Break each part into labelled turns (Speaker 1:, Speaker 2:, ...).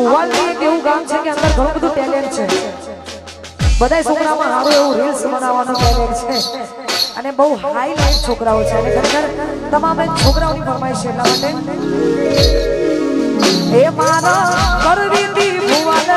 Speaker 1: ભુવાલની એક એવું ગામ છે કે અંદર ઘણું બધું ટેલેન્ટ છે. બધા છોકરામાં સારું એવું રીલ્સ બનાવવાનું ટેલેન્ટ છે. અને બહુ હાઈ લાઈફ છોકરાઓ છે. અને ખરેખર તમામ છોકરાઓની ફરમાઈશ એટલા માટે. એ મારા કરવી ભુવાલ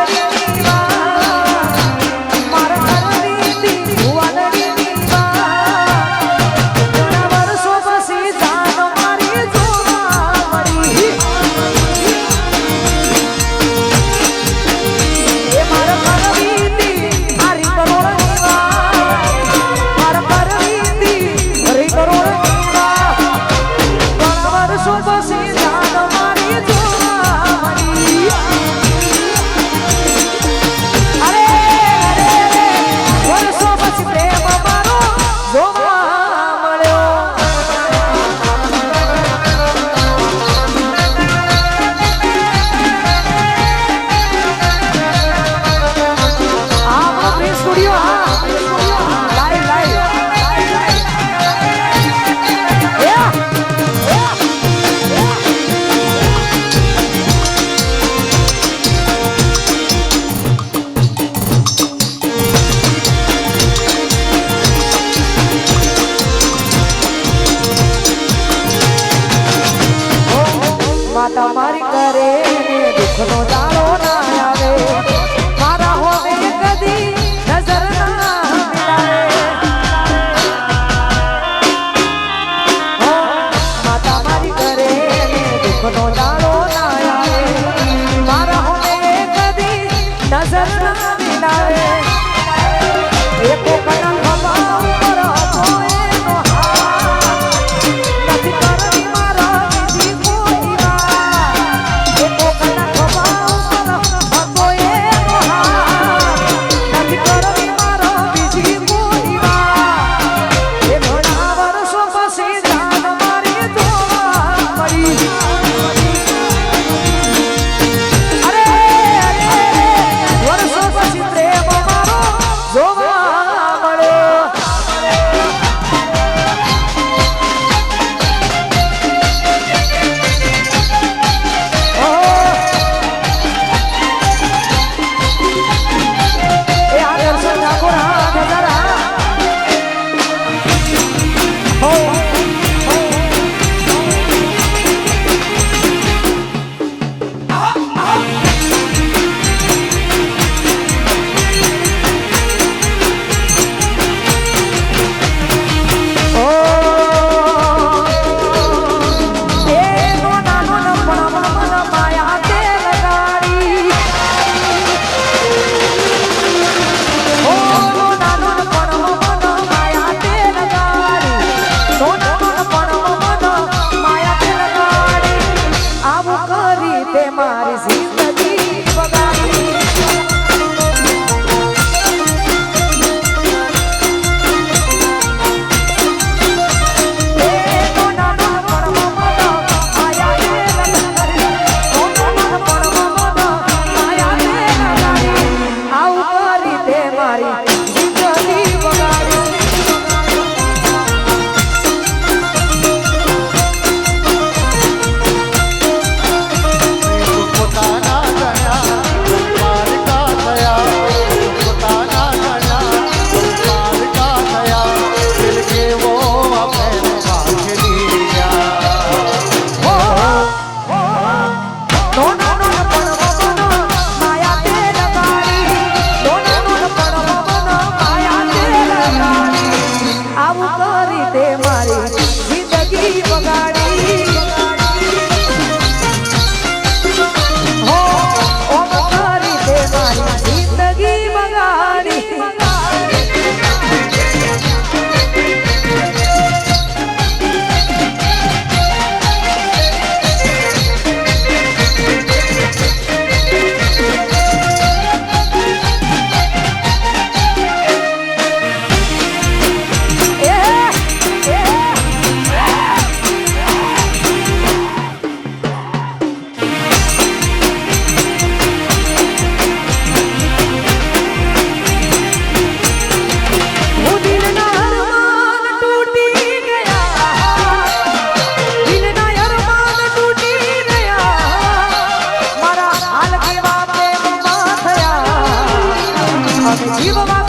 Speaker 1: 急了吗？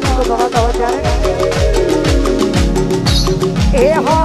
Speaker 1: ગવાતા હોય ત્યારે એ હો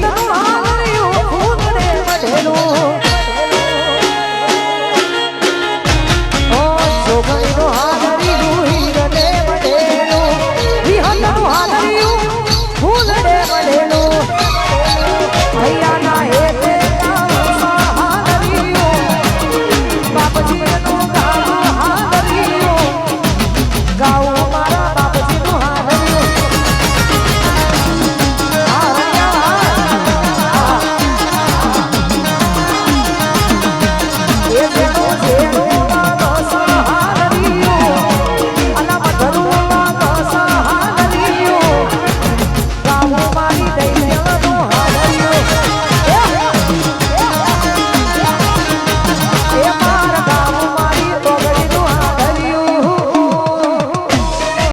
Speaker 1: Bye.